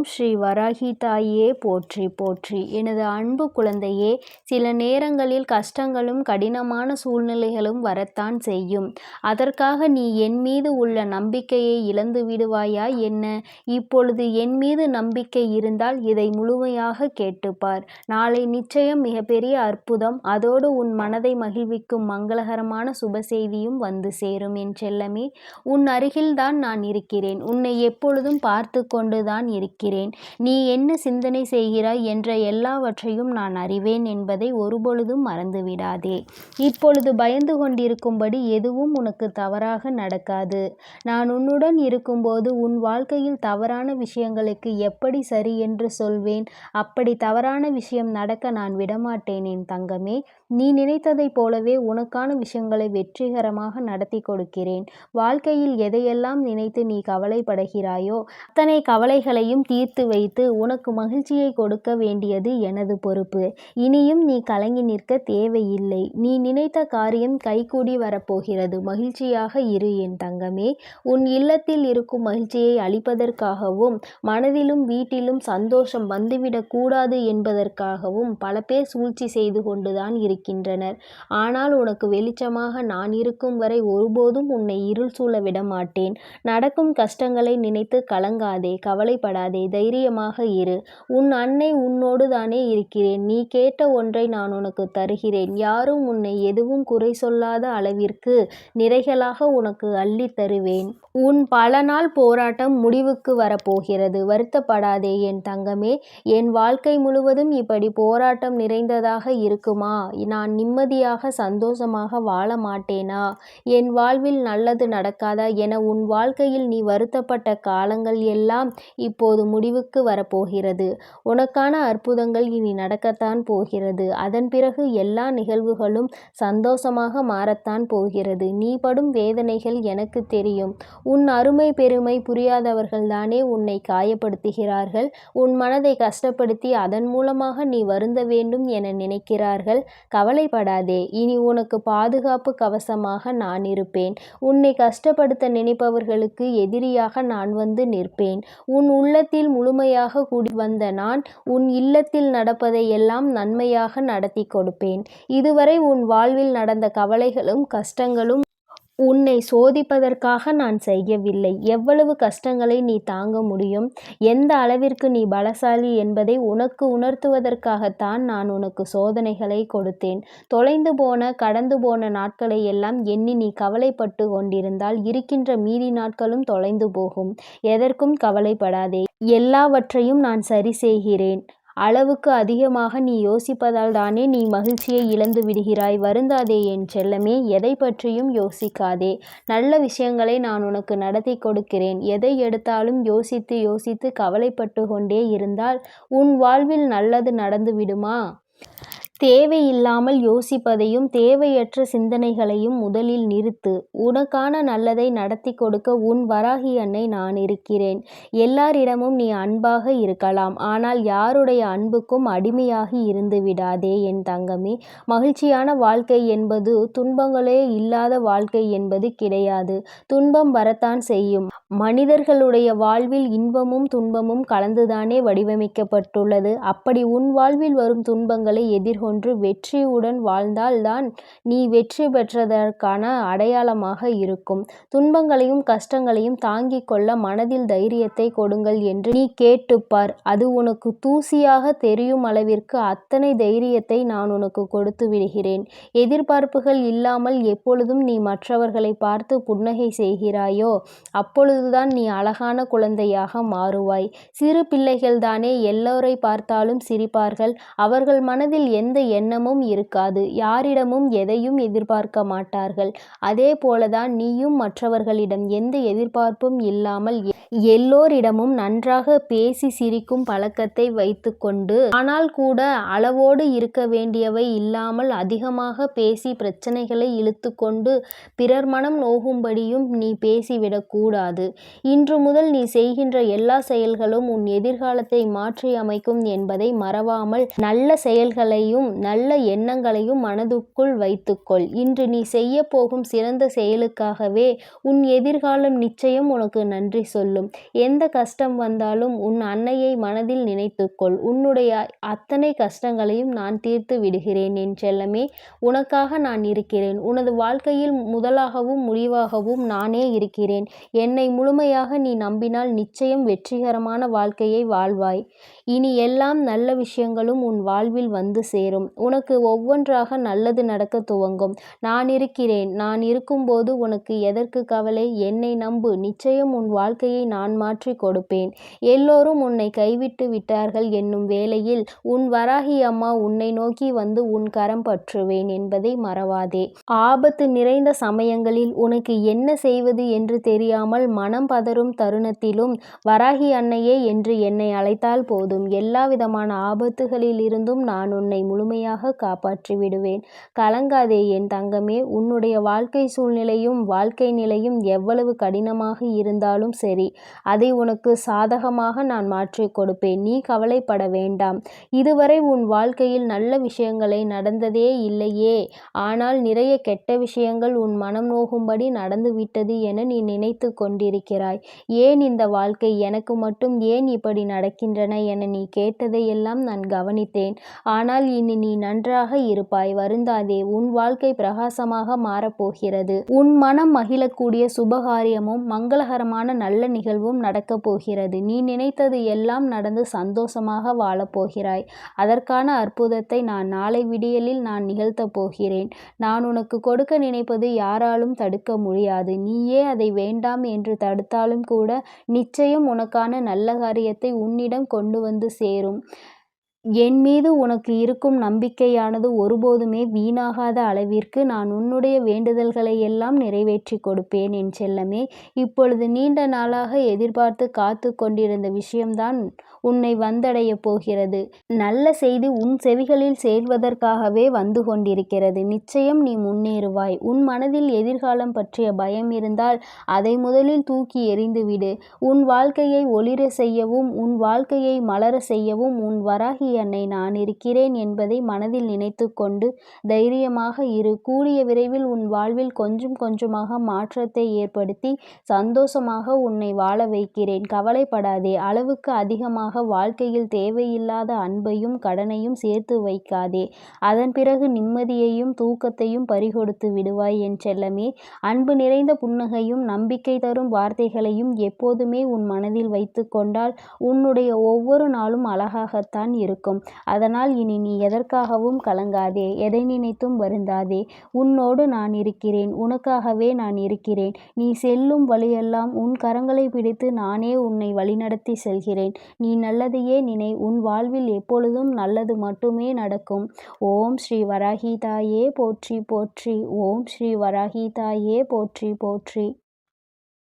ஓம் ஸ்ரீ வராகி தாயே போற்றி போற்றி. எனது அன்பு குழந்தையே சில நேரங்களில் கஷ்டங்களும் கடினமான சூழ்நிலைகளும் வரத்தான் செய்யும். அதற்காக நீ என் மீது உள்ள நம்பிக்கையை இழந்து விடுவாயா என்ன? இப்பொழுது என் மீது நம்பிக்கை இருந்தால் இதை முழுமையாக கேட்டுப்பார். நாளை நிச்சயம் மிகப்பெரிய அற்புதம். அதோடு உன் மனதை மகிழ்விக்கும் மங்களகரமான சுப செய்தியும் வந்து சேரும் என் செல்லமே. உன் அருகில்தான் நான் இருக்கிறேன். உன்னை எப்பொழுதும் பார்த்து கொண்டுதான் இருக்கிறேன். நீ என்ன சிந்தனை செய்கிறாய் என்ற எல்லாவற்றையும் நான் அறிவேன் என்பதை ஒருபொழுதும் மறந்துவிடாதே. இப்பொழுது பயந்து கொண்டிருக்கும்படி எதுவும் உனக்கு தவறாக நடக்காது. நான் உன்னுடன் இருக்கும்போது உன் வாழ்க்கையில் தவறான விஷயங்களுக்கு எப்படி சரி என்று சொல்வேன். அப்படி தவறான விஷயம் நடக்க நான் விடமாட்டேன் என் தங்கமே. நீ நினைத்ததைப் போலவே உனக்கான விஷயங்களை வெற்றிகரமாக நடத்தி கொடுக்கிறேன். வாழ்க்கையில் எதையெல்லாம் நினைத்து நீ கவலைப்படுகிறாயோ அத்தனை கவலைகளையும் தீர்த்து வைத்து உனக்கு மகிழ்ச்சியை கொடுக்க வேண்டியது எனது பொறுப்பு. இனியும் நீ கலங்கி நிற்க தேவையில்லை. நீ நினைத்த காரியம் கைகூடி வரப்போகிறது. மகிழ்ச்சியாக இரு என் தங்கமே. உன் இல்லத்தில் இருக்கும் மகிழ்ச்சியை அளிப்பதற்காகவும் மனதிலும் வீட்டிலும் சந்தோஷம் வந்துவிடக் கூடாது என்பதற்காகவும் பல பேர் சூழ்ச்சி செய்து கொண்டுதான் இருக்கின்றனர். ஆனால் உனக்கு வெளிச்சமாக நான் இருக்கும் வரை ஒருபோதும் உன்னை இருள் சூழ விட மாட்டேன் நடக்கும் கஷ்டங்களை நினைத்து கலங்காதே கவலைப்படாதே. தைரியமாக இரு. உன் அன்னை உன்னோடு தானே இருக்கிறேன். நீ கேட்ட ஒன்றை நான் உனக்கு தருகிறேன். யாரும் உன்னை எதுவும் குறை சொல்லாத அளவிற்கு நிறைகளாக உனக்கு அள்ளித் தருவேன். உன் பல நாள் போராட்டம் முடிவுக்கு வரப்போகிறது வருத்தப்படாதே என் தங்கமே. என் வாழ்க்கை முழுவதும் இப்படி போராட்டம் நிறைந்ததாக இருக்குமா? நான் நிம்மதியாக சந்தோஷமாக வாழ மாட்டேனா? என் வாழ்வில் நல்லது நடக்காதா? என உன் வாழ்க்கையில் நீ வருத்தப்பட்ட காலங்கள் எல்லாம் இப்போது முடிவுக்கு வரப்போகிறது. உனக்கான அற்புதங்கள் இனி நடக்கத்தான் போகிறது. அதன் பிறகு எல்லா நிகழ்வுகளும் சந்தோஷமாக மாறத்தான் போகிறது. நீ படும் வேதனைகள் எனக்கு தெரியும். உன் அருமை பெருமை புரியாதவர்கள்தானே உன்னை காயப்படுத்துகிறார்கள். உன் மனதை கஷ்டப்படுத்தி அதன் மூலமாக நீ வருந்த வேண்டும் என நினைக்கிறார்கள். கவலைப்படாதே. இனி உனக்கு பாதுகாப்பு கவசமாக நான் இருப்பேன். உன்னை கஷ்டப்படுத்த நினைப்பவர்களுக்கு எதிரியாக நான் வந்து நிற்பேன். உன் உள்ளத்தில் முழுமையாக கூடி வந்த நான் உன் இல்லத்தில் நடப்பதை எல்லாம் நன்மையாக நடத்தி கொடுப்பேன். இதுவரை உன் வாழ்வில் நடந்த கவலைகளும் கஷ்டங்களும் உன்னை சோதிப்பதற்காக நான் செய்யவில்லை. எவ்வளவு கஷ்டங்களை நீ தாங்க முடியும்? எந்த அளவிற்கு நீ பலசாலி என்பதை உனக்கு உணர்த்துவதற்காகத்தான் நான் உனக்கு சோதனைகளை கொடுத்தேன். தொலைந்து போன கடந்து போன நாட்களை எல்லாம் எண்ணி நீ கவலைப்பட்டு கொண்டிருந்தால் இருக்கின்ற மீதி நாட்களும் தொலைந்து போகும். எதற்கும் கவலைப்படாதே. எல்லாவற்றையும் நான் சரி செய்கிறேன். அளவுக்கு அதிகமாக நீ யோசிப்பதால் தானே நீ மகிழ்ச்சியை இழந்து விடுகிறாய். வருந்தாதே என் செல்லமே எதை பற்றியும் யோசிக்காதே. நல்ல விஷயங்களை நான் உனக்கு நடத்தி கொடுக்கிறேன். எதை எடுத்தாலும் யோசித்து யோசித்து கவலைப்பட்டு கொண்டே இருந்தால் உன் வாழ்வில் நல்லது நடந்து விடுமா தேவையில்லாமல் யோசிப்பதையும் தேவையற்ற சிந்தனைகளையும் முதலில் நிறுத்து. உனக்கான நல்லதை நடத்தி கொடுக்க உன் வராகி அன்னை நான் இருக்கிறேன். எல்லாரிடமும் நீ அன்பாக இருக்கலாம். ஆனால் யாருடைய அன்புக்கும் அடிமையாகி இருந்து விடாதே என் தங்கமே. மகிழ்ச்சியான வாழ்க்கை என்பது துன்பங்களே இல்லாத வாழ்க்கை என்பது கிடையாது. துன்பம் வரத்தான் செய்யும். மனிதர்களுடைய வாழ்வில் இன்பமும் துன்பமும் கலந்துதானே வடிவமைக்கப்பட்டுள்ளது. அப்படி உன் வாழ்வில் வரும் துன்பங்களை எதிர்கொண்டு வெற்றியுடன் வாழ்ந்தால்தான் நீ வெற்றி பெற்றதற்கான அடையாளமாக இருக்கும். துன்பங்களையும் கஷ்டங்களையும் தாங்கிக் கொள்ள மனதில் தைரியத்தை கொடுங்கள் என்று நீ கேட்டுப்பார். அது உனக்கு தூசியாக தெரியும் அளவிற்கு அத்தனை தைரியத்தை நான் உனக்கு கொடுத்து விடுகிறேன். எதிர்பார்ப்புகள் இல்லாமல் எப்பொழுதும் நீ மற்றவர்களை பார்த்து புன்னகை செய்கிறாயோ அப்பொழுதுதான் நீ அழகான குழந்தையாக மாறுவாய். சிறு பிள்ளைகள்தானே எல்லோரை பார்த்தாலும் சிரிப்பார்கள். அவர்கள் மனதில் எந்த எண்ணமும் இருக்காது. யாரிடமும் எதையும் எதிர்பார்க்க மாட்டார்கள். அதே போலதான் நீயும் மற்றவர்களிடம் எந்த எதிர்பார்ப்பும் இல்லாமல் எல்லோரிடமும் நன்றாக பேசி சிரிக்கும் பழக்கத்தை வைத்துக்கொண்டு ஆனால் கூட அளவோடு இருக்க வேண்டியவை இல்லாமல் அதிகமாக பேசி பிரச்சனைகளை இழுத்துக்கொண்டு பிறர் மனம் நோகும்படியும் நீ பேசிவிடக்கூடாது இன்று முதல் நீ செய்கின்ற எல்லா செயல்களும் உன் எதிர்காலத்தை மாற்றி அமைக்கும் என்பதை மறவாமல் நல்ல செயல்களையும் நல்ல எண்ணங்களையும் மனதுக்குள் வைத்துக்கொள். இன்று நீ செய்ய போகும் சிறந்த செயலுக்காகவே உன் எதிர்காலம் நிச்சயம் உனக்கு நன்றி சொல்லும். எந்த கஷ்டம் வந்தாலும் உன் அன்னையை மனதில் நினைத்துக்கொள். உன்னுடைய அத்தனை கஷ்டங்களையும் நான் தீர்த்து விடுகிறேன் என் செல்லமே. உனக்காக நான் இருக்கிறேன். உனது வாழ்க்கையில் முதலாகவும் முடிவாகவும் நானே இருக்கிறேன். என்னை முழுமையாக நீ நம்பினால் நிச்சயம் வெற்றிகரமான வாழ்க்கையை வாழ்வாய். இனி எல்லாம் நல்ல விஷயங்களும் உன் வாழ்வில் வந்து சேரும். உனக்கு ஒவ்வொன்றாக நல்லது நடக்க துவங்கும். நான் இருக்கிறேன். நான் இருக்கும்போது உனக்கு எதற்கு கவலை? என்னை நம்பு. நிச்சயம் உன் வாழ்க்கையை நான் மாற்றி கொடுப்பேன். எல்லோரும் உன்னை கைவிட்டு விட்டார்கள் என்னும் வேளையில் உன் வராகி அம்மா உன்னை நோக்கி வந்து உன் கரம் பற்றுவேன் என்பதை மறவாதே. ஆபத்து நிறைந்த சமயங்களில் உனக்கு என்ன செய்வது என்று தெரியாமல் மனம் பதறும் தருணத்திலும் வராகி அன்னையே என்று என்னை அழைத்தால் போதும். எல்லா விதமான ஆபத்துகளில் இருந்தும் நான் உன்னை முழுமையாக காப்பாற்றி விடுவேன். கலங்காதே என் தங்கமே உன்னுடைய வாழ்க்கை சூழ்நிலையும் வாழ்க்கை நிலையும் எவ்வளவு கடினமாக இருந்தாலும் சரி அதை உனக்கு சாதகமாக நான் மாற்றி கொடுப்பேன். நீ கவலைப்பட வேண்டாம். இதுவரை உன் வாழ்க்கையில் நல்ல விஷயங்களை நடந்ததே இல்லையே. ஆனால் நிறைய கெட்ட விஷயங்கள் உன் மனம் நோகும்படி நடந்துவிட்டது என நீ நினைத்து கொண்டிருக்கிறாய். ஏன் இந்த வாழ்க்கை எனக்கு மட்டும் ஏன் இப்படி நடக்கின்றன என நீ கேட்டதையெல்லாம் நான் கவனித்தேன். ஆனால் இனி நீ நன்றாக இருப்பாய். வருந்தாதே உன் வாழ்க்கை பிரகாசமாக மாறப்போகிறது. உன் மனம் மகிழக்கூடிய சுபகாரியமும் மங்களகரமான நல்ல நிகழ்வும் நடக்கப் போகிறது. நீ நினைத்தது எல்லாம் நடந்து சந்தோஷமாக வாழப்போகிறாய் அதற்கான அற்புதத்தை நான் நாளை விடியலில் நான் நிகழ்த்தப் போகிறேன். நான் உனக்கு கொடுக்க நினைப்பது யாராலும் தடுக்க முடியாது. நீயே அதை வேண்டாம் என்று தடுத்தாலும் கூட நிச்சயம் உனக்கான நல்ல காரியத்தை உன்னிடம் கொண்டு வந்து சேரும். என் மீது உனக்கு இருக்கும் நம்பிக்கையானது ஒருபோதுமே வீணாகாத அளவிற்கு நான் உன்னுடைய வேண்டுதல்களை எல்லாம் நிறைவேற்றி கொடுப்பேன் என் செல்லமே. இப்பொழுது நீண்ட நாளாக எதிர்பார்த்து காத்து கொண்டிருந்த விஷயம்தான் உன்னை வந்தடைய போகிறது. நல்ல செய்தி உன் செவிகளில் சேர்வதற்காகவே வந்து கொண்டிருக்கிறது. நிச்சயம் நீ முன்னேறுவாய். உன் மனதில் எதிர்காலம் பற்றிய பயம் இருந்தால் அதை முதலில் தூக்கி எறிந்துவிடு. உன் வாழ்க்கையை ஒளிர செய்யவும் உன் வாழ்க்கையை மலர செய்யவும் உன் வராகி அன்னை நான் இருக்கிறேன் என்பதை மனதில் நினைத்து கொண்டு தைரியமாக இரு. கூடிய விரைவில் உன் வாழ்வில் கொஞ்சம் கொஞ்சமாக மாற்றத்தை ஏற்படுத்தி சந்தோஷமாக உன்னை வாழ வைக்கிறேன். கவலைப்படாதே. அளவுக்கு அதிகமாக வாழ்க்கையில் தேவையில்லாத அன்பையும் கடனையும் சேர்த்து வைக்காதே. அதன் பிறகு நிம்மதியையும் தூக்கத்தையும் பறிகொடுத்து விடுவாய் என் செல்லமே. அன்பு நிறைந்த புன்னகையும் நம்பிக்கை தரும் வார்த்தைகளையும் எப்போதுமே உன் மனதில் வைத்து கொண்டால் உன்னுடைய ஒவ்வொரு நாளும் அழகாகத்தான் இருக்கும். இருக்கும். அதனால் இனி நீ எதற்காகவும் கலங்காதே எதை நினைத்தும் வருந்தாதே. உன்னோடு நான் இருக்கிறேன் உனக்காகவே நான் இருக்கிறேன். நீ செல்லும் வழியெல்லாம் உன் கரங்களை பிடித்து நானே உன்னை வழிநடத்தி செல்கிறேன். நீ நல்லதையே நினை உன் வாழ்வில் எப்பொழுதும் நல்லது மட்டுமே நடக்கும். ஓம் ஸ்ரீ வராகி தாயே போற்றி போற்றி. ஓம் ஸ்ரீ வராகி தாயே போற்றி போற்றி.